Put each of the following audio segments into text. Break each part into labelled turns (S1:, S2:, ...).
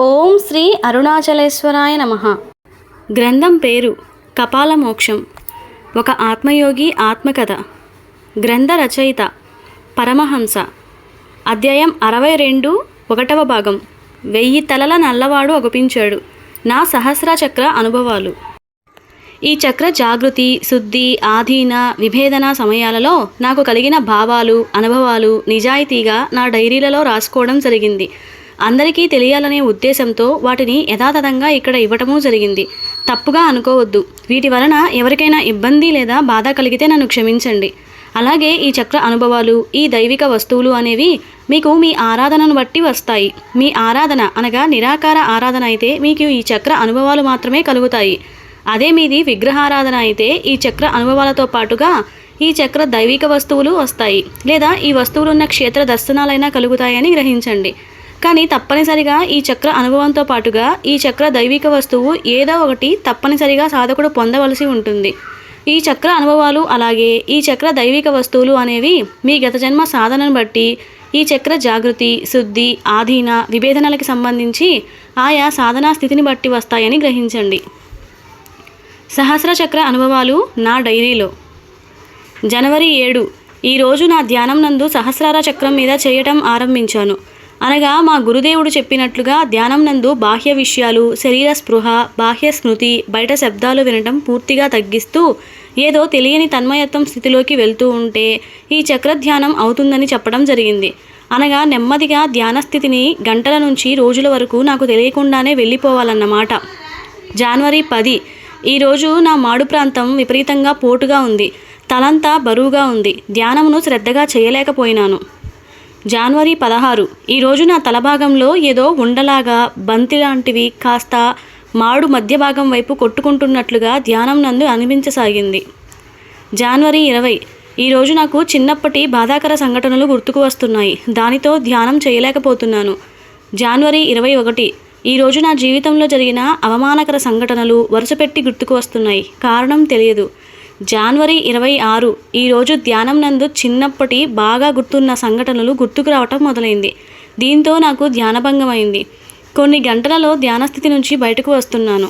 S1: ఓం శ్రీ అరుణాచలేశ్వరాయ నమ. గ్రంథం పేరు కపాల మోక్షం ఒక ఆత్మయోగి ఆత్మకథ. గ్రంథ రచయిత పరమహంస. అధ్యాయం అరవై రెండు ఒకటవ భాగం. వెయ్యి తలల నల్లవాడు అగుపించాడు. నా సహస్ర చక్ర అనుభవాలు. ఈ చక్ర జాగృతి శుద్ధి ఆధీన విభేదన సమయాలలో నాకు కలిగిన భావాలు అనుభవాలు నిజాయితీగా నా డైరీలలో రాసుకోవడం జరిగింది. అందరికీ తెలియాలనే ఉద్దేశంతో వాటిని యథాతథంగా ఇక్కడ ఇవ్వటము జరిగింది. తప్పుగా అనుకోవద్దు. వీటి వలన ఎవరికైనా ఇబ్బంది లేదా బాధ కలిగితే నన్ను క్షమించండి. అలాగే ఈ చక్ర అనుభవాలు ఈ దైవిక వస్తువులు అనేవి మీకు మీ ఆరాధనను బట్టి వస్తాయి. మీ ఆరాధన అనగా నిరాకార ఆరాధన అయితే మీకు ఈ చక్ర అనుభవాలు మాత్రమే కలుగుతాయి. అదే మీది విగ్రహారాధన అయితే ఈ చక్ర అనుభవాలతో పాటుగా ఈ చక్ర దైవిక వస్తువులు వస్తాయి. లేదా ఈ వస్తువులున్న క్షేత్ర దర్శనాలైనా కలుగుతాయని గ్రహించండి. కానీ తప్పనిసరిగా ఈ చక్ర అనుభవంతో పాటుగా ఈ చక్ర దైవిక వస్తువు ఏదో ఒకటి తప్పనిసరిగా సాధకుడు పొందవలసి ఉంటుంది. ఈ చక్ర అనుభవాలు అలాగే ఈ చక్ర దైవిక వస్తువులు అనేవి మీ గత జన్మ సాధనను బట్టి ఈ చక్ర జాగృతి శుద్ధి ఆధీన విభేదనలకు సంబంధించి ఆయా సాధనా స్థితిని బట్టి వస్తాయని గ్రహించండి. సహస్ర చక్ర అనుభవాలు నా డైరీలో. జనవరి ఏడు ఈరోజు నా ధ్యానం నందు సహస్రార చక్రం మీద చేయటం ఆరంభించాను. అనగా మా గురుదేవుడు చెప్పినట్లుగా ధ్యానం నందు బాహ్య విషయాలు శరీర స్పృహ బాహ్య స్మృతి బయట శబ్దాలు వినటం పూర్తిగా తగ్గిస్తూ ఏదో తెలియని తన్మయత్వం స్థితిలోకి వెళ్తూ ఉంటే ఈ చక్ర ధ్యానం అవుతుందని చెప్పడం జరిగింది. అనగా నెమ్మదిగా ధ్యాన స్థితిని గంటల నుంచి రోజుల వరకు నాకు తెలియకుండానే వెళ్ళిపోవాలన్నమాట. జనవరి పది. ఈరోజు నా మాడు ప్రాంతం విపరీతంగా పోటుగా ఉంది. తలంతా బరువుగా ఉంది. ధ్యానమును శ్రద్ధగా చేయలేకపోయినాను. జనవరి పదహారు. ఈరోజు నా తలభాగంలో ఏదో ఉండలాగా బంతి లాంటివి కాస్త మాడు మధ్య భాగం వైపు కొట్టుకుంటున్నట్లుగా ధ్యానం నందు అనిపించసాగింది. జనవరి ఇరవై. ఈరోజు నాకు చిన్నప్పటి బాధాకర సంఘటనలు గుర్తుకు వస్తున్నాయి. దానితో ధ్యానం చేయలేకపోతున్నాను. జనవరి ఇరవై ఒకటి. ఈరోజు నా జీవితంలో జరిగిన అవమానకర సంఘటనలు వరుసపెట్టి గుర్తుకు వస్తున్నాయి. కారణం తెలియదు. జనవరి ఇరవై ఆరు. ఈరోజు ధ్యానం నందు చిన్నప్పటి బాగా గుర్తున్న సంఘటనలు గుర్తుకు రావటం మొదలైంది. దీంతో నాకు ధ్యానభంగమైంది. కొన్ని గంటలలో ధ్యానస్థితి నుంచి బయటకు వస్తున్నాను.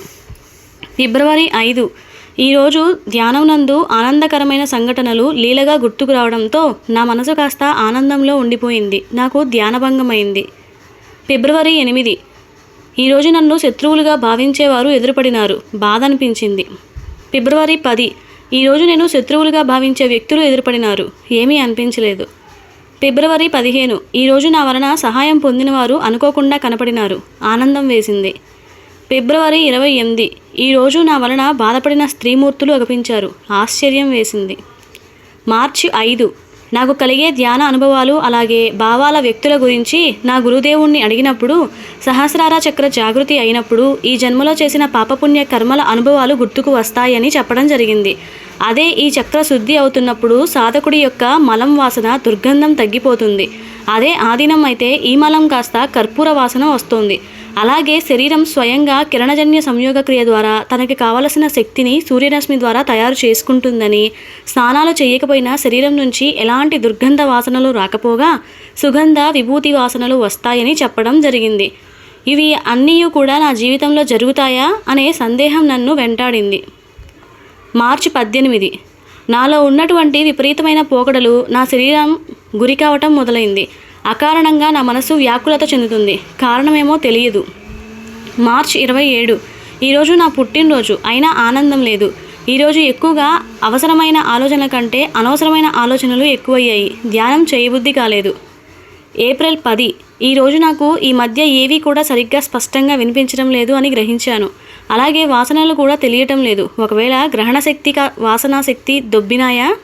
S1: ఫిబ్రవరి ఐదు. ఈరోజు ధ్యానం నందు ఆనందకరమైన సంఘటనలు లీలగా గుర్తుకు రావడంతో నా మనసు కాస్త ఆనందంలో ఉండిపోయింది. నాకు ధ్యానభంగమైంది. ఫిబ్రవరి ఎనిమిది. ఈరోజు నన్ను శత్రువులుగా భావించేవారు ఎదురుపడినారు. బాధ అనిపించింది. ఫిబ్రవరి పది. ఈరోజు నేను శత్రువులుగా భావించే వ్యక్తులు ఎదురుపడినారు. ఏమీ అనిపించలేదు. ఫిబ్రవరి పదిహేను. ఈరోజు నా వలన సహాయం పొందినవారు అనుకోకుండా కనపడినారు. ఆనందం వేసింది. ఫిబ్రవరి ఇరవై ఎనిమిది. ఈరోజు నా వలన బాధపడిన స్త్రీమూర్తులు అగపించారు. ఆశ్చర్యం వేసింది. మార్చి ఐదు. నాకు కలిగే ధ్యాన అనుభవాలు అలాగే భావాల వ్యక్తుల గురించి నా గురుదేవుణ్ణి అడిగినప్పుడు సహస్రార చక్ర జాగృతి అయినప్పుడు ఈ జన్మలో చేసిన పాపపుణ్య కర్మల అనుభవాలు గుర్తుకు వస్తాయని చెప్పడం జరిగింది. అదే ఈ చక్ర శుద్ధి అవుతున్నప్పుడు సాధకుడి యొక్క మలం వాసన దుర్గంధం తగ్గిపోతుంది. అదే ఆధీనం అయితే ఈ మలం కాస్త కర్పూర వాసన వస్తుంది. అలాగే శరీరం స్వయంగా కిరణజన్య సంయోగ క్రియ ద్వారా తనకి కావలసిన శక్తిని సూర్యరశ్మి ద్వారా తయారు చేసుకుంటుందని స్నానాలు చేయకపోయినా శరీరం నుంచి ఎలాంటి దుర్గంధ వాసనలు రాకపోగా సుగంధ విభూతి వాసనలు వస్తాయని చెప్పడం జరిగింది. ఇవి అన్నీ కూడా నా జీవితంలో జరుగుతాయా అనే సందేహం నన్ను వెంటాడింది. మార్చి పద్దెనిమిది. నాలో ఉన్నటువంటి విపరీతమైన పోకడలు నా శరీరం గురి కావటం మొదలైంది. అకారణంగా నా మనసు వ్యాకులత చెందుతుంది. కారణమేమో తెలియదు. మార్చ్ ఇరవై ఏడు. ఈరోజు నా పుట్టినరోజు. అయినా ఆనందం లేదు. ఈరోజు ఎక్కువగా అవసరమైన ఆలోచనల కంటే అనవసరమైన ఆలోచనలు ఎక్కువయ్యాయి. ధ్యానం చేయబుద్ధి కాలేదు. ఏప్రిల్ పది. ఈరోజు నాకు ఈ మధ్య ఏవీ కూడా సరిగ్గా స్పష్టంగా వినిపించడం లేదు అని గ్రహించాను. అలాగే వాసనలు కూడా తెలియటం లేదు. ఒకవేళ గ్రహణ శక్తి వాసనా శక్తి దొబ్బినాయా?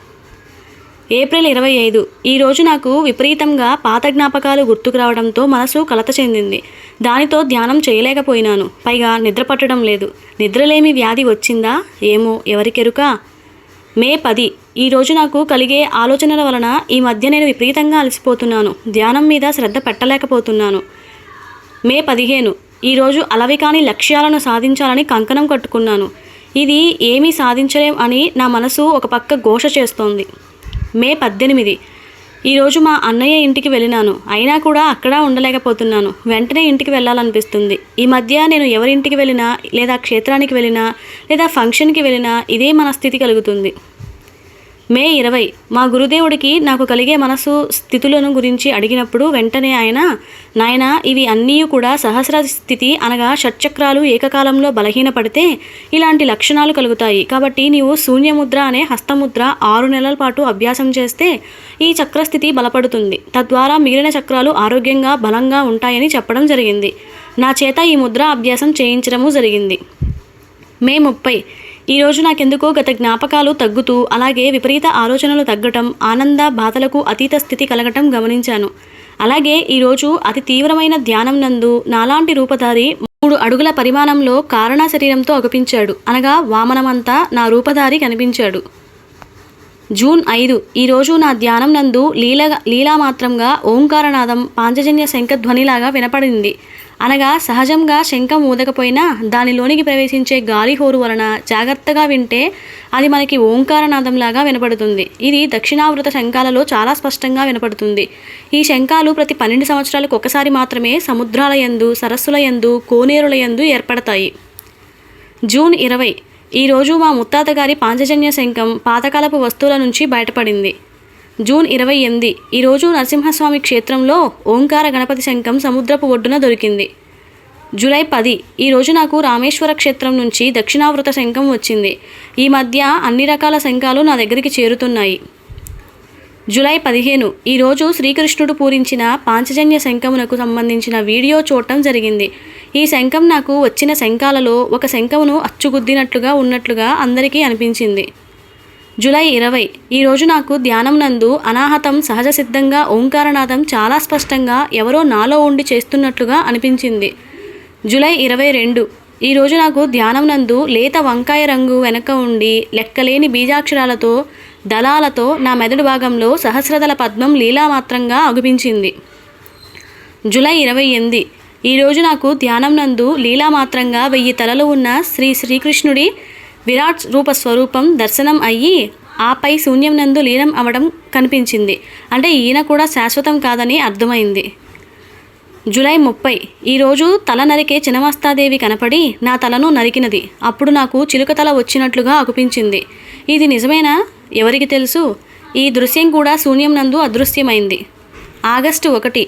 S1: ఏప్రిల్ ఇరవై ఐదు. ఈరోజు నాకు విపరీతంగా పాత జ్ఞాపకాలు గుర్తుకు రావడంతో మనసు కలత చెందింది. దానితో ధ్యానం చేయలేకపోయినాను. పైగా నిద్ర పట్టడం లేదు. నిద్రలేమి వ్యాధి వచ్చిందా? ఏమో ఎవరికెరుక? మే పది. ఈరోజు నాకు కలిగే ఆలోచనల వలన ఈ మధ్య నేను విపరీతంగా అలసిపోతున్నాను. ధ్యానం మీద శ్రద్ధ పెట్టలేకపోతున్నాను. మే పదిహేను. ఈరోజు అలవి కాని లక్ష్యాలను సాధించాలని కంకణం కట్టుకున్నాను. ఇది ఏమీ సాధించలేం అని నా మనసు ఒక పక్క ఘోష చేస్తోంది. మే పద్దెనిమిది. ఈరోజు మా అన్నయ్య ఇంటికి వెళ్ళినాను. అయినా కూడా అక్కడ ఉండలేకపోతున్నాను. వెంటనే ఇంటికి వెళ్ళాలనిపిస్తుంది. ఈ మధ్య నేను ఎవరింటికి వెళ్ళినా లేదా క్షేత్రానికి వెళ్ళినా లేదా ఫంక్షన్కి వెళ్ళినా ఇదే మన స్థితి కలుగుతుంది. మే ఇరవై. మా గురుదేవుడికి నాకు కలిగే మనసు స్థితులను గురించి అడిగినప్పుడు వెంటనే ఆయన నాయన ఇవి అన్నీ కూడా సహస్ర స్థితి అనగా షట్చక్రాలు ఏకకాలంలో బలహీనపడితే ఇలాంటి లక్షణాలు కలుగుతాయి. కాబట్టి నీవు శూన్యముద్ర అనే హస్తముద్ర ఆరు నెలల పాటు అభ్యాసం చేస్తే ఈ చక్రస్థితి బలపడుతుంది. తద్వారా మిగిలిన చక్రాలు ఆరోగ్యంగా బలంగా ఉంటాయని చెప్పడం జరిగింది. నా చేత ఈ ముద్ర అభ్యాసం చేయించడము జరిగింది. మే ముప్పై. ఈరోజు నాకెందుకో గత జ్ఞాపకాలు తగ్గుతూ అలాగే విపరీత ఆలోచనలు తగ్గటం ఆనంద బాధలకు అతీత స్థితి కలగటం గమనించాను. అలాగే ఈరోజు అతి తీవ్రమైన ధ్యానం నందు నాలాంటి రూపధారి మూడు అడుగుల పరిమాణంలో కారణ శరీరంతో అగుపించాడు. అనగా వామనమంతా నా రూపధారి కనిపించాడు. జూన్ ఐదు. ఈరోజు నా ధ్యానం నందు లీల లీలామాత్రంగా ఓంకారనాదం పాంచజన్య శంఖధ్వనిలాగా వినపడింది. అనగా సహజంగా శంఖం ఊదకపోయినా దానిలోనికి ప్రవేశించే గాలి హోరు వలన జాగ్రత్తగా వింటే అది మనకి ఓంకారనాదంలాగా వినపడుతుంది. ఇది దక్షిణావృత శంఖాలలో చాలా స్పష్టంగా వినపడుతుంది. ఈ శంఖాలు ప్రతి పన్నెండు సంవత్సరాలకు ఒకసారి మాత్రమే సముద్రాల యందు సరస్సుల యందు కోనేరుల యందు ఏర్పడతాయి. జూన్ ఇరవై. ఈరోజు మా ముత్తాత గారి పాంచజన్య శంఖం పాతకాలపు వస్తువుల నుంచి బయటపడింది. జూన్ ఇరవై ఎనిమిది. ఈరోజు నరసింహస్వామి క్షేత్రంలో ఓంకార గణపతి శంఖం సముద్రపు ఒడ్డున దొరికింది. జూలై పది. ఈరోజు నాకు రామేశ్వర క్షేత్రం నుంచి దక్షిణావృత శంఖం వచ్చింది. ఈ మధ్య అన్ని రకాల శంఖాలు నా దగ్గరికి చేరుతున్నాయి. జూలై పదిహేను. ఈరోజు శ్రీకృష్ణుడు పూరించిన పాంచజన్య శంఖమునకు సంబంధించిన వీడియో చూడటం జరిగింది. ఈ శంఖం నాకు వచ్చిన శంఖాలలో ఒక శంఖమును అచ్చుగుద్దినట్లుగా ఉన్నట్లుగా అందరికీ అనిపించింది. జూలై ఇరవై. ఈరోజు నాకు ధ్యానం నందు అనాహతం సహజ సిద్ధంగా ఓంకారనాథం చాలా స్పష్టంగా ఎవరో నాలో ఉండి చేస్తున్నట్లుగా అనిపించింది. జూలై ఇరవై రెండు. ఈరోజు నాకు ధ్యానం నందు లేత వంకాయ రంగు వెనక ఉండి లెక్కలేని బీజాక్షరాలతో దళాలతో నా మెదడు భాగంలో సహస్రదళ పద్మం లీలామాత్రంగా అగుపించింది. జూలై ఇరవై ఎనిమిది. ఈరోజు నాకు ధ్యానం నందు లీలామాత్రంగా వెయ్యి తలలు ఉన్న శ్రీ శ్రీకృష్ణుడి విరాట్ రూప స్వరూపం దర్శనం అయ్యి ఆపై శూన్యం నందు లీనం అవడం కనిపించింది. అంటే ఈయన కూడా శాశ్వతం కాదని అర్థమైంది. జూలై ముప్పై. ఈరోజు తల నరికే చినమస్తాదేవి కనపడి నా తలను నరికినది. అప్పుడు నాకు చిలుక తల వచ్చినట్లుగా అగుపించింది. ఇది నిజమేనా? ఎవరికి తెలుసు? ఈ దృశ్యం కూడా శూన్యం నందు అదృశ్యమైంది. ఆగస్టు ఒకటి.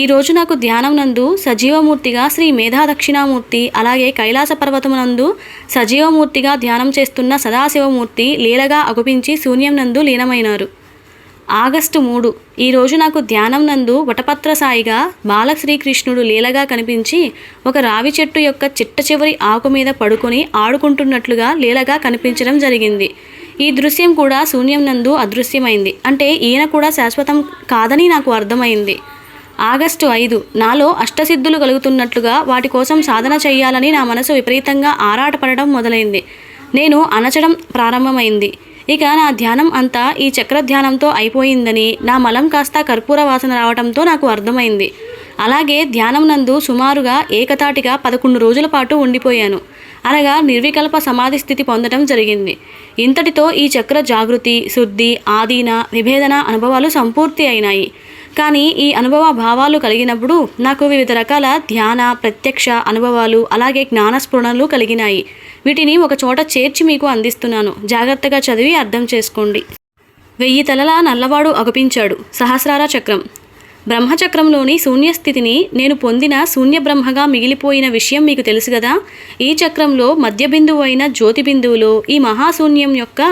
S1: ఈరోజు నాకు ధ్యానం నందు సజీవమూర్తిగా శ్రీ మేధా దక్షిణామూర్తి అలాగే కైలాస పర్వతమునందు సజీవమూర్తిగా ధ్యానం చేస్తున్న సదాశివమూర్తి లీలగా అగుపించి శూన్యం నందు లీనమైనారు. ఆగస్టు మూడు. ఈరోజు నాకు ధ్యానం నందు వటపత్ర సాయిగా బాలశ్రీకృష్ణుడు లీలగా కనిపించి ఒక రావి చెట్టు యొక్క చిట్ట చివరి ఆకు మీద పడుకొని ఆడుకుంటున్నట్లుగా లీలగా కనిపించడం జరిగింది. ఈ దృశ్యం కూడా శూన్యం నందు అదృశ్యమైంది. అంటే ఈయన కూడా శాశ్వతం కాదని నాకు అర్థమైంది. ఆగస్టు ఐదు. నాలో అష్టసిద్ధులు కలుగుతున్నట్లుగా వాటి కోసం సాధన చేయాలని నా మనసు విపరీతంగా ఆరాటపడడం మొదలైంది. నేను అనచడం ప్రారంభమైంది. ఇక నా ధ్యానం అంతా ఈ చక్ర ధ్యానంతో అయిపోయిందని నా మలం కాస్త కర్పూర వాసన రావడంతో నాకు అర్థమైంది. అలాగే ధ్యానం నందు సుమారుగా ఏకతాటిగా పదకొండు రోజుల పాటు ఉండిపోయాను. అనగా నిర్వికల్ప సమాధి స్థితి పొందడం జరిగింది. ఇంతటితో ఈ చక్ర జాగృతి శుద్ధి ఆదీన విభేదన అనుభవాలు సంపూర్తి అయినాయి. కానీ ఈ అనుభవ భావాలు కలిగినప్పుడు నాకు వివిధ రకాల ధ్యాన ప్రత్యక్ష అనుభవాలు అలాగే జ్ఞానస్ఫురణలు కలిగినాయి. వీటిని ఒక చోట చేర్చి మీకు అందిస్తున్నాను. జాగ్రత్తగా చదివి అర్థం చేసుకోండి. వెయ్యి తలల నల్లవాడు అగుపించాడు. సహస్రార చక్రం. బ్రహ్మచక్రంలోని శూన్యస్థితిని నేను పొందిన శూన్య బ్రహ్మగా మిగిలిపోయిన విషయం మీకు తెలుసు కదా? ఈ చక్రంలో మధ్య బిందువు అయిన జ్యోతి బిందువులో ఈ మహాశూన్యం యొక్క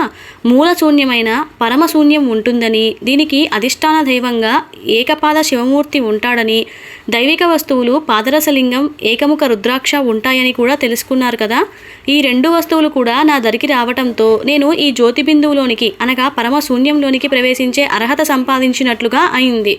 S1: మూల శూన్యమైన పరమశూన్యం ఉంటుందని దీనికి అధిష్టాన దైవంగా ఏకపాద శివమూర్తి ఉంటాడని దైవిక వస్తువులు పాదరసలింగం ఏకముఖ రుద్రాక్ష ఉంటాయని కూడా తెలుసుకున్నారు కదా. ఈ రెండు వస్తువులు కూడా నా దరికి రావటంతో నేను ఈ జ్యోతి బిందువులోనికి అనగా పరమ శూన్యంలోనికి ప్రవేశించే అర్హత సంపాదించినట్లుగా అయింది.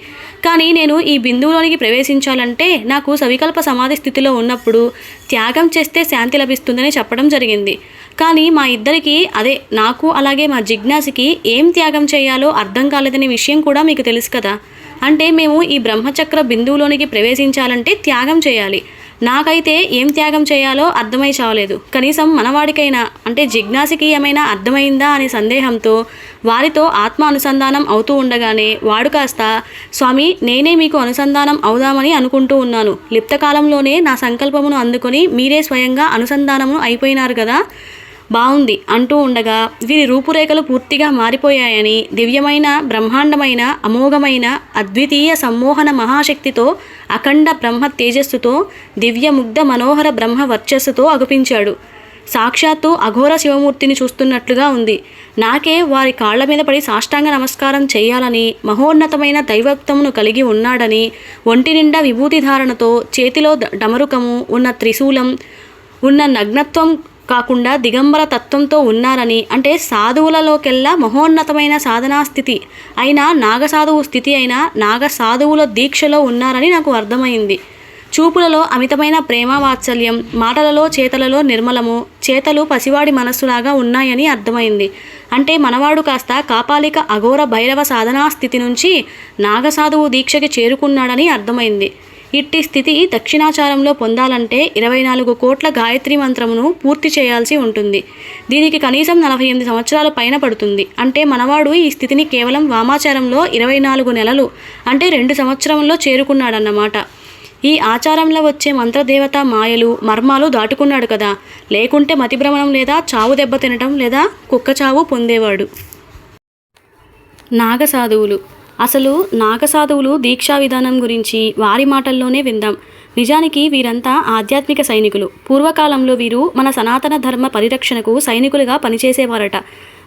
S1: కానీ నేను ఈ బిందువులోనికి ప్రవేశించాలంటే నాకు సవికల్ప సమాధి స్థితిలో ఉన్నప్పుడు త్యాగం చేస్తే శాంతి లభిస్తుందని చెప్పడం జరిగింది. కానీ మా ఇద్దరికి అదే నాకు అలాగే మా జిజ్ఞాసికి ఏం త్యాగం చేయాలో అర్థం కాలేదనే విషయం కూడా మీకు తెలుసు కదా. అంటే మేము ఈ బ్రహ్మచక్ర బిందువులోనికి ప్రవేశించాలంటే త్యాగం చేయాలి. నాకైతే ఏం త్యాగం చేయాలో అర్థమై చావలేదు. కనీసం మనవాడికైనా అంటే జిజ్ఞాసికి ఏమైనా అర్థమైందా అనే సందేహంతో వారితో ఆత్మ అనుసంధానం అవుతూ ఉండగానే వాడు కాస్త స్వామి నేనే మీకు అనుసంధానం అవుదామని అనుకుంటూ ఉన్నాను. లిప్తకాలంలోనే నా సంకల్పమును అందుకొని మీరే స్వయంగా అనుసంధానము అయిపోయినారు కదా? బాగుంది అంటూ ఉండగా వీరి రూపురేఖలు పూర్తిగా మారిపోయాయని దివ్యమైన బ్రహ్మాండమైన అమోఘమైన అద్వితీయ సమ్మోహన మహాశక్తితో అఖండ బ్రహ్మ తేజస్సుతో దివ్య ముగ్ధ మనోహర బ్రహ్మ వర్చస్సుతో అగుపించాడు. సాక్షాత్తు అఘోర శివమూర్తిని చూస్తున్నట్లుగా ఉంది. నాకే వారి కాళ్ళ మీద పడి సాష్టాంగ నమస్కారం చేయాలని మహోన్నతమైన దైవత్వమును కలిగి ఉన్నాడని ఒంటి నిండా విభూతి ధారణతో చేతిలో ద- డమరుకము ఉన్న త్రిశూలం ఉన్న నగ్నత్వం కాకుండా దిగంబర తత్వంతో ఉన్నారని అంటే సాధువులలోకెల్లా మహోన్నతమైన సాధనా స్థితి అయినా నాగసాధువు స్థితి అయినా నాగ సాధువుల దీక్షలో ఉన్నారని నాకు అర్థమైంది. చూపులలో అమితమైన ప్రేమ వాత్సల్యం మాటలలో చేతలలో నిర్మలము చేతలు పసివాడి మనస్సులాగా ఉన్నాయని అర్థమైంది. అంటే మనవాడు కాస్త కాపాలిక అఘోర భైరవ సాధనా స్థితి నుంచి నాగసాధువు దీక్షకి చేరుకున్నాడని అర్థమైంది. ఇట్టి స్థితి దక్షిణాచారంలో పొందాలంటే ఇరవై నాలుగు కోట్ల గాయత్రి మంత్రమును పూర్తి చేయాల్సి ఉంటుంది. దీనికి కనీసం నలభై ఎనిమిది సంవత్సరాల పైన పడుతుంది. అంటే మనవాడు ఈ స్థితిని కేవలం వామాచారంలో ఇరవై నాలుగు నెలలు అంటే రెండు సంవత్సరంలో చేరుకున్నాడన్నమాట. ఈ ఆచారంలో వచ్చే మంత్రదేవత మాయలు మర్మాలు దాటుకున్నాడు కదా. లేకుంటే మతిభ్రమణం లేదా చావు దెబ్బ తినటం లేదా కుక్క చావు పొందేవాడు నాగసాధువులు అసలు నాగసాధువులు దీక్షా విధానం గురించి వారి మాటల్లోనే విందాం. నిజానికి వీరంతా ఆధ్యాత్మిక సైనికులు. పూర్వకాలంలో వీరు మన సనాతన ధర్మ పరిరక్షణకు సైనికులుగా పనిచేసేవారట.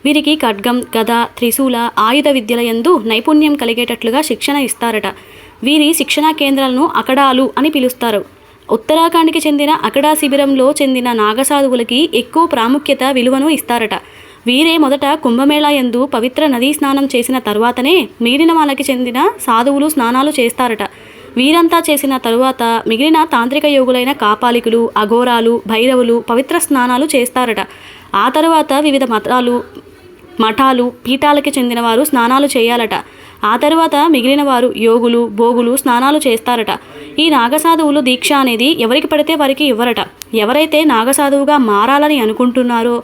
S1: వీరికి ఖడ్గం గద త్రిశూల ఆయుధ విద్యలయందు నైపుణ్యం కలిగేటట్లుగా శిక్షణ ఇస్తారట. వీరి శిక్షణా కేంద్రాలను అకడాలు అని పిలుస్తారు. ఉత్తరాఖండ్కి చెందిన అకడా శిబిరంలో చెందిన నాగసాధువులకి ఎక్కువ ప్రాముఖ్యత విలువను ఇస్తారట. వీరే మొదట కుంభమేళా యందు పవిత్ర నదీ స్నానం చేసిన తర్వాతనే మిగిలిన వాళ్ళకి చెందిన సాధువులు స్నానాలు చేస్తారట. వీరంతా చేసిన తరువాత మిగిలిన తాంత్రిక యోగులైన కాపాలికులు అఘోరాలు భైరవులు పవిత్ర స్నానాలు చేస్తారట. ఆ తర్వాత వివిధ మతాలు మఠాలు పీఠాలకి చెందిన వారు స్నానాలు చేయాలట. ఆ తర్వాత మిగిలిన వారు యోగులు భోగులు స్నానాలు చేస్తారట. ఈ నాగసాధువులు దీక్ష అనేది ఎవరికి పడితే వారికి ఇవ్వరట. ఎవరైతే నాగసాధువుగా మారాలని అనుకుంటున్నారో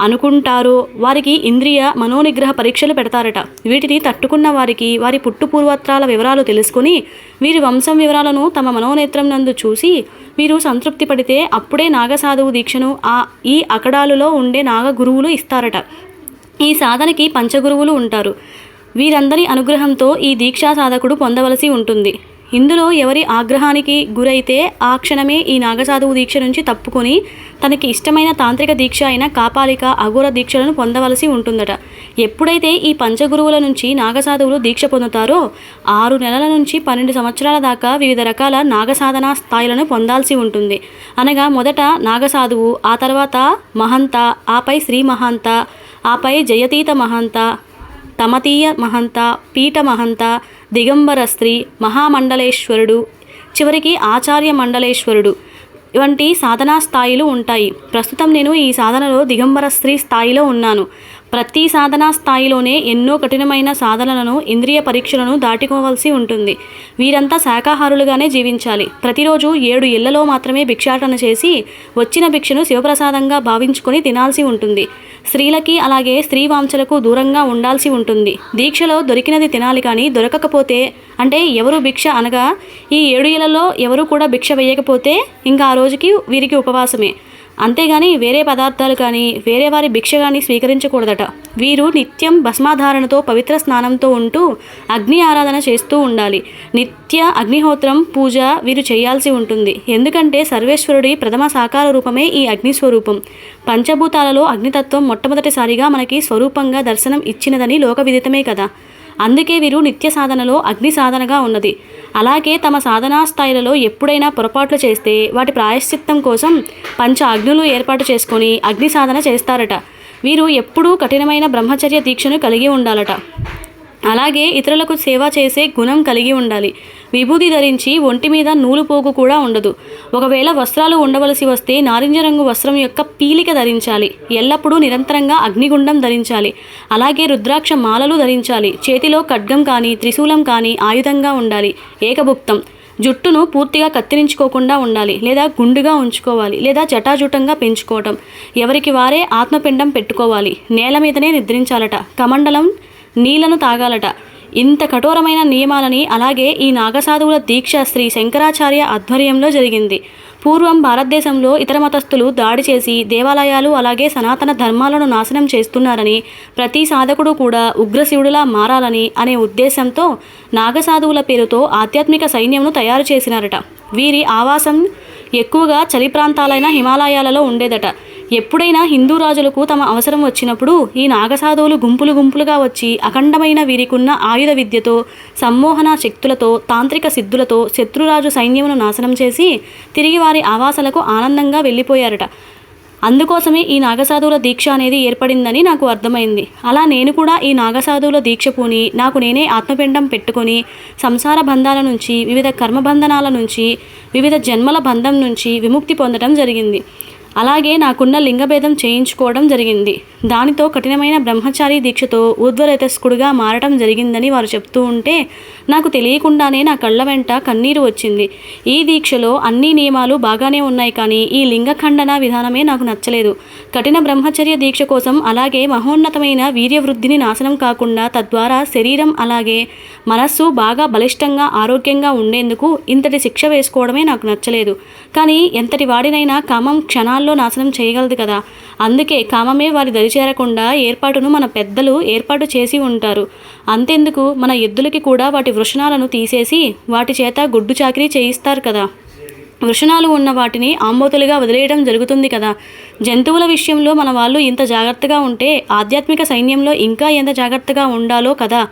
S1: అనుకుంటారో. వారికి ఇంద్రియ మనోనిగ్రహ పరీక్షలు పెడతారట. వీటిని తట్టుకున్న వారికి వారి పుట్టు పూర్వత్రాల వివరాలు తెలుసుకుని వీరి వంశం వివరాలను తమ మనోనేత్రం నందు చూసి వీరు సంతృప్తి పడితే అప్పుడే నాగసాధువు దీక్షను ఆ ఈ అకడాలులో ఉండే నాగ గురువులు ఇస్తారట. ఈ సాధనకి పంచగురువులు ఉంటారు. వీరందరి అనుగ్రహంతో ఈ దీక్షా సాధకుడు పొందవలసి ఉంటుంది. ఇందులో ఎవరి ఆగ్రహానికి గురైతే ఆ క్షణమే ఈ నాగసాధువు దీక్ష నుంచి తప్పుకొని తనకి ఇష్టమైన తాంత్రిక దీక్ష అయిన కాపాలిక అఘోర దీక్షలను పొందవలసి ఉంటుందట. ఎప్పుడైతే ఈ పంచగురువుల నుంచి నాగసాధువులు దీక్ష పొందుతారో ఆరు నెలల నుంచి పన్నెండు సంవత్సరాల దాకా వివిధ రకాల నాగసాధనా స్థాయిలను పొందాల్సి ఉంటుంది. అనగా మొదట నాగసాధువు ఆ తర్వాత మహంత ఆపై శ్రీ మహంత ఆపై జయతీత మహంత తమతీయ మహంత పీఠ మహంత దిగంబర స్త్రీ మహామండలేశ్వరుడు చివరికి ఆచార్య మండలేశ్వరుడు వంటి సాధనా స్థాయిలు ఉంటాయి. ప్రస్తుతం నేను ఈ సాధనలో దిగంబర స్త్రీ స్థాయిలో ఉన్నాను. ప్రతి సాధనా స్థాయిలోనే ఎన్నో కఠినమైన సాధనలను ఇంద్రియ పరీక్షలను దాటుకోవాల్సి ఉంటుంది. వీరంతా శాకాహారులుగానే జీవించాలి. ప్రతిరోజు ఏడు ఇళ్ళలో మాత్రమే భిక్షాటన చేసి వచ్చిన భిక్షను శివప్రసాదంగా భావించుకొని తినాల్సి ఉంటుంది. స్త్రీలకి అలాగే స్త్రీ వాంఛలకు దూరంగా ఉండాల్సి ఉంటుంది. దీక్షలో దొరికినది తినాలి కానీ దొరకకపోతే అంటే ఎవరు భిక్ష అనగా ఈ ఏడు ఇళ్ళలో ఎవరు కూడా భిక్ష వేయకపోతే ఇంకా ఆ రోజుకి వీరికి ఉపవాసమే. అంతేగాని వేరే పదార్థాలు కానీ వేరే వారి భిక్ష కానీ స్వీకరించకూడదట. వీరు నిత్యం భస్మాధారణతో పవిత్ర స్నానంతో ఉంటూ అగ్ని ఆరాధన చేస్తూ ఉండాలి. నిత్య అగ్నిహోత్రం పూజ వీరు చేయాల్సి ఉంటుంది. ఎందుకంటే సర్వేశ్వరుడి ప్రథమ సాకార రూపమే ఈ అగ్ని స్వరూపం. పంచభూతాలలో అగ్నితత్వం మొట్టమొదటిసారిగా మనకి స్వరూపంగా దర్శనం ఇచ్చినదని లోక విదితమే కదా. అందుకే వీరు నిత్య సాధనలో అగ్ని సాధనగా ఉన్నది. అలాగే తమ సాధనా స్థాయిలలో ఎప్పుడైనా పొరపాట్లు చేస్తే వాటి ప్రాయశ్చిత్తం కోసం పంచ అగ్నులు ఏర్పాటు చేసుకొని అగ్ని సాధన చేస్తారట. వీరు ఎప్పుడూ కఠినమైన బ్రహ్మచర్య దీక్షను కలిగి ఉండాలట. అలాగే ఇతరులకు సేవ చేసే గుణం కలిగి ఉండాలి. విభూతి ధరించి ఒంటి మీద నూలు పోగు కూడా ఉండదు. ఒకవేళ వస్త్రాలు ఉండవలసి వస్తే నారింజ రంగు వస్త్రం యొక్క పీలిక ధరించాలి. ఎల్లప్పుడూ నిరంతరంగా అగ్నిగుండం ధరించాలి. అలాగే రుద్రాక్ష మాలలు ధరించాలి. చేతిలో ఖడ్గం కానీ త్రిశూలం కానీ ఆయుధంగా ఉండాలి. ఏకభుక్తం. జుట్టును పూర్తిగా కత్తిరించుకోకుండా ఉండాలి. లేదా గుండుగా ఉంచుకోవాలి. లేదా జటాజుటంగా పెంచుకోవటం. ఎవరికి వారే ఆత్మపిండం పెట్టుకోవాలి. నేల మీదనే నిద్రించాలట. కమండలం నీళ్ళను తాగాలట. ఇంత కఠోరమైన నియమాలని అలాగే ఈ నాగసాధువుల దీక్ష శ్రీ శంకరాచార్య ఆధ్వర్యంలో జరిగింది. పూర్వం భారతదేశంలో ఇతర మతస్థులు దాడి చేసి దేవాలయాలు అలాగే సనాతన ధర్మాలను నాశనం చేస్తున్నారని ప్రతి సాధకుడు కూడా ఉగ్రశివుడిలా మారాలని అనే ఉద్దేశంతో నాగసాధువుల పేరుతో ఆధ్యాత్మిక సైన్యంను తయారు చేసినారట. వీరి ఆవాసం ఎక్కువగా చలి ప్రాంతాలైన హిమాలయాలలో ఉండేదట. ఎప్పుడైనా హిందూ రాజులకు తమ అవసరం వచ్చినప్పుడు ఈ నాగసాధువులు గుంపులు గుంపులుగా వచ్చి అఖండమైన వీరికున్న ఆయుధ విద్యతో సమ్మోహన శక్తులతో తాంత్రిక సిద్ధులతో శత్రురాజు సైన్యమును నాశనం చేసి తిరిగి వారి ఆవాసాలకు ఆనందంగా వెళ్ళిపోయారట. అందుకోసమే ఈ నాగసాధువుల దీక్ష అనేది ఏర్పడిందని నాకు అర్థమైంది. అలా నేను కూడా ఈ నాగసాధువుల దీక్ష పూని నాకు నేనే ఆత్మపిండం పెట్టుకొని సంసార బంధాల నుంచి వివిధ కర్మబంధనాల నుంచి వివిధ జన్మల బంధం నుంచి విముక్తి పొందడం జరిగింది. అలాగే నాకున్న లింగభేదం చేయించుకోవడం జరిగింది. దానితో కఠినమైన బ్రహ్మచారి దీక్షతో ఊర్ధ్వరేతస్కుడుగా మారటం జరిగిందని వారు చెప్తూ ఉంటే నాకు తెలియకుండానే నా కళ్ళ వెంట కన్నీరు వచ్చింది. ఈ దీక్షలో అన్ని నియమాలు బాగానే ఉన్నాయి కానీ ఈ లింగఖండన విధానమే నాకు నచ్చలేదు. కఠిన బ్రహ్మచర్య దీక్ష కోసం అలాగే మహోన్నతమైన వీర్యవృద్ధిని నాశనం కాకుండా తద్వారా శరీరం అలాగే మనస్సు బాగా బలిష్టంగా ఆరోగ్యంగా ఉండేందుకు ఇంతటి శిక్ష వేసుకోవడమే నాకు నచ్చలేదు. కానీ ఎంతటి వాడినైనా కామం క్షణాల్లో నాశనం చేయగలదు కదా. అందుకే కామమే వారి దరిచేరకుండా ఏర్పాటును మన పెద్దలు ఏర్పాటు చేసి ఉంటారు. అంతెందుకు? మన ఎద్దులకి కూడా వాటి వృషణాలను తీసేసి వాటి చేత గుడ్డు చాకరీ చేయిస్తారు కదా. వృషణాలు ఉన్న వాటిని ఆంబోతులుగా వదిలేయడం జరుగుతుంది కదా. జంతువుల విషయంలో మన వాళ్ళు ఇంత జాగ్రత్తగా ఉంటే ఆధ్యాత్మిక సైన్యంలో ఇంకా ఎంత జాగ్రత్తగా ఉండాలో కదా.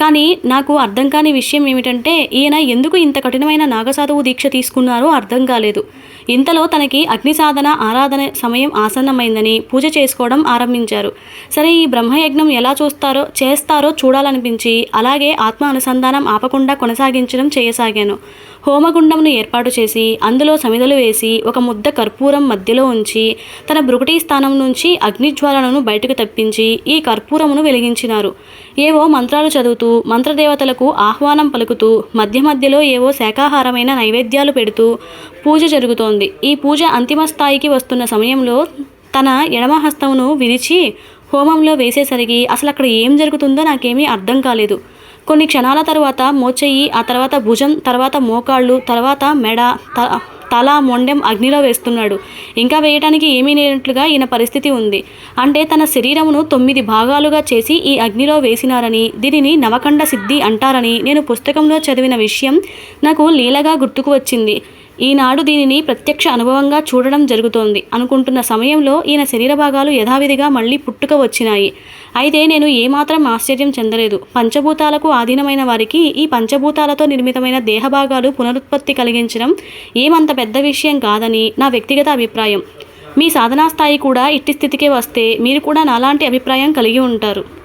S1: కానీ నాకు అర్థం కాని విషయం ఏమిటంటే ఈయన ఎందుకు ఇంత కఠినమైన నాగసాధువు దీక్ష తీసుకున్నారో అర్థం కాలేదు. ఇంతలో తనకి అగ్ని సాధన ఆరాధన సమయం ఆసన్నమైందని పూజ చేసుకోవడం ఆరంభించారు. సరే ఈ బ్రహ్మయజ్ఞం ఎలా చూస్తారో చేస్తారో చూడాలనిపించి అలాగే ఆత్మ అనుసంధానం ఆపకుండా కొనసాగించడం చేయసాగాను. హోమగుండంను ఏర్పాటు చేసి అందులో సమిదలు వేసి ఒక ముద్ద కర్పూరం మధ్యలో ఉంచి తన బ్రుకుటి స్థానం నుంచి అగ్నిజ్వాలలను బయటకు తప్పించి ఈ కర్పూరమును వెలిగించినారు. ఏవో మంత్రాలు చదువుతూ మంత్రదేవతలకు ఆహ్వానం పలుకుతూ మధ్య మధ్యలో ఏవో శాకాహారమైన నైవేద్యాలు పెడుతూ పూజ జరుగుతోంది. ఈ పూజ అంతిమ స్థాయికి వస్తున్న సమయంలో తన ఎడమ హస్తమును విరిచి హోమంలో వేసేసరికి అసలు అక్కడ ఏం జరుగుతుందో నాకేమీ అర్థం కాలేదు. కొన్ని క్షణాల తర్వాత మోచెయ్యి ఆ తర్వాత భుజం తర్వాత మోకాళ్ళు తర్వాత మెడ త తల మొండెం అగ్నిలో వేస్తున్నాడు. ఇంకా వేయటానికి ఏమీ లేనట్లుగా ఈయన పరిస్థితి ఉంది. అంటే తన శరీరమును తొమ్మిది భాగాలుగా చేసి ఈ అగ్నిలో వేసినారని దీనిని నవకండ సిద్ధి అంటారని నేను పుస్తకంలో చదివిన విషయం నాకు లీలగా గుర్తుకు వచ్చింది. ఈనాడు దీనిని ప్రత్యక్ష అనుభవంగా చూడడం జరుగుతోంది అనుకుంటున్న సమయంలో ఈయన శరీర భాగాలు యథావిధిగా మళ్ళీ పుట్టుక వచ్చినాయి. అయితే నేను ఏమాత్రం ఆశ్చర్యం చెందలేదు. పంచభూతాలకు ఆధీనమైన వారికి ఈ పంచభూతాలతో నిర్మితమైన దేహభాగాలు పునరుత్పత్తి కలిగించడం ఏమంత పెద్ద విషయం కాదని నా వ్యక్తిగత అభిప్రాయం. మీ సాధనా స్థాయి కూడా ఇట్టి స్థితికే వస్తే మీరు కూడా నాలాంటి అభిప్రాయం కలిగి ఉంటారు.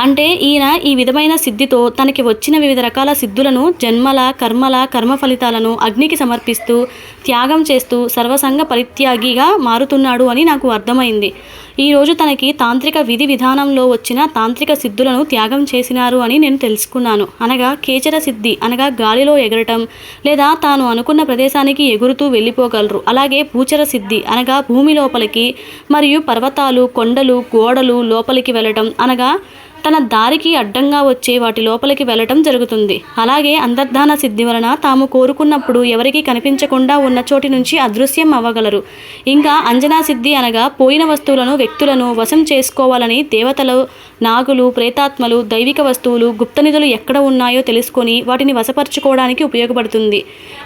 S1: అంటే ఈయన ఈ విధమైన సిద్ధితో తనకి వచ్చిన వివిధ రకాల సిద్ధులను జన్మల కర్మల కర్మ ఫలితాలను అగ్నికి సమర్పిస్తూ త్యాగం చేస్తూ సర్వసంగ పరిత్యాగిగా మారుతున్నాడు అని నాకు అర్థమైంది. ఈరోజు తనకి తాంత్రిక విధి విధానంలో వచ్చిన తాంత్రిక సిద్ధులను త్యాగం చేసినారు అని నేను తెలుసుకున్నాను. అనగా కేచర సిద్ధి అనగా గాలిలో ఎగరటం లేదా తాను అనుకున్న ప్రదేశానికి ఎగురుతూ వెళ్ళిపోగలరు. అలాగే భూచర సిద్ధి అనగా భూమి లోపలికి మరియు పర్వతాలు కొండలు గోడలు లోపలికి వెళ్ళటం అనగా తన దారికి అడ్డంగా వచ్చే వాటి లోపలికి వెళ్ళటం జరుగుతుంది. అలాగే అంతర్ధాన సిద్ధి వలన తాము కోరుకున్నప్పుడు ఎవరికి కనిపించకుండా ఉన్న చోటి నుంచి అదృశ్యం అవ్వగలరు. ఇంకా అంజనా సిద్ధి అనగా పోయిన వస్తువులను వ్యక్తులను వశం చేసుకోవాలని దేవతలు నాగులు ప్రేతాత్మలు దైవిక వస్తువులు గుప్తనిధులు ఎక్కడ ఉన్నాయో తెలుసుకొని వాటిని వశపరచుకోవడానికి ఉపయోగపడుతుంది.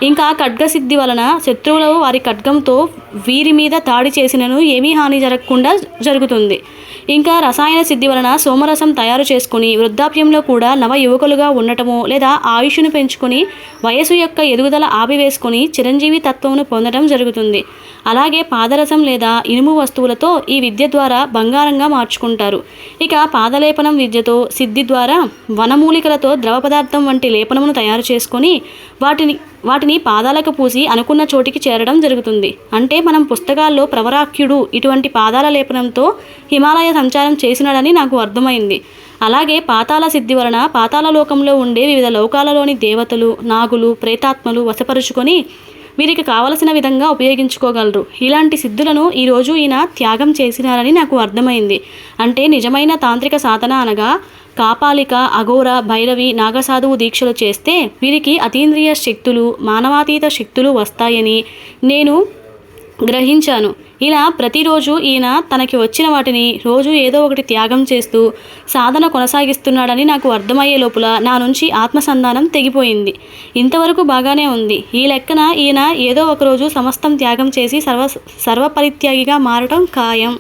S1: ఇంకా ఖడ్గ సిద్ధి వలన శత్రువులు వారి ఖడ్గంతో వీరి మీద దాడి చేసినను ఏమీ హాని జరగకుండా జరుగుతుంది. ఇంకా రసాయన సిద్ధి వలన సోమరసం తయారు చేసుకుని వృద్ధాప్యంలో కూడా నవ యువకులుగా ఉండటము లేదా ఆయుష్ను పెంచుకొని వయసు యొక్క ఎదుగుదల ఆపివేసుకుని చిరంజీవి తత్వమును పొందడం జరుగుతుంది. అలాగే పాదరసం లేదా ఇనుము వస్తువులతో ఈ విద్య ద్వారా బంగారంగా మార్చుకుంటారు. ఇక పాదలేపనం విద్యతో సిద్ధి ద్వారా వనమూలికలతో ద్రవ పదార్థం వంటి లేపనమును తయారు చేసుకొని వాటిని వాటిని పాదాలకు పూసి అనుకున్న చోటికి చేరడం జరుగుతుంది. అంటే మనం పుస్తకాల్లో ప్రవరాఖ్యుడు ఇటువంటి పాదాల లేపనంతో హిమాలయ సంచారం చేసినాడని నాకు అర్థమైంది. అలాగే పాతాల సిద్ధి వలన పాతాల లోకంలో ఉండే వివిధ లోకాలలోని దేవతలు నాగులు ప్రేతాత్మలు వశపరుచుకొని వీరికి కావలసిన విధంగా ఉపయోగించుకోగలరు. ఇలాంటి సిద్ధులను ఈరోజు ఈయన త్యాగం చేసినారని నాకు అర్థమైంది. అంటే నిజమైన తాంత్రిక సాధన అనగా కాపాలిక అఘోర భైరవి నాగసాధువు దీక్షలు చేస్తే వీరికి అతీంద్రియ శక్తులు మానవాతీత శక్తులు వస్తాయని నేను గ్రహించాను. ఇలా ప్రతిరోజు ఈయన తనకి వచ్చిన వాటిని రోజు ఏదో ఒకటి త్యాగం చేస్తూ సాధన కొనసాగిస్తున్నాడని నాకు అర్థమయ్యే లోపల నా నుంచి ఆత్మసంధానం తెగిపోయింది. ఇంతవరకు బాగానే ఉంది. ఈ లెక్కన ఈయన ఏదో ఒకరోజు సమస్తం త్యాగం చేసి సర్వ సర్వపరిత్యాగిగా మారటం ఖాయం.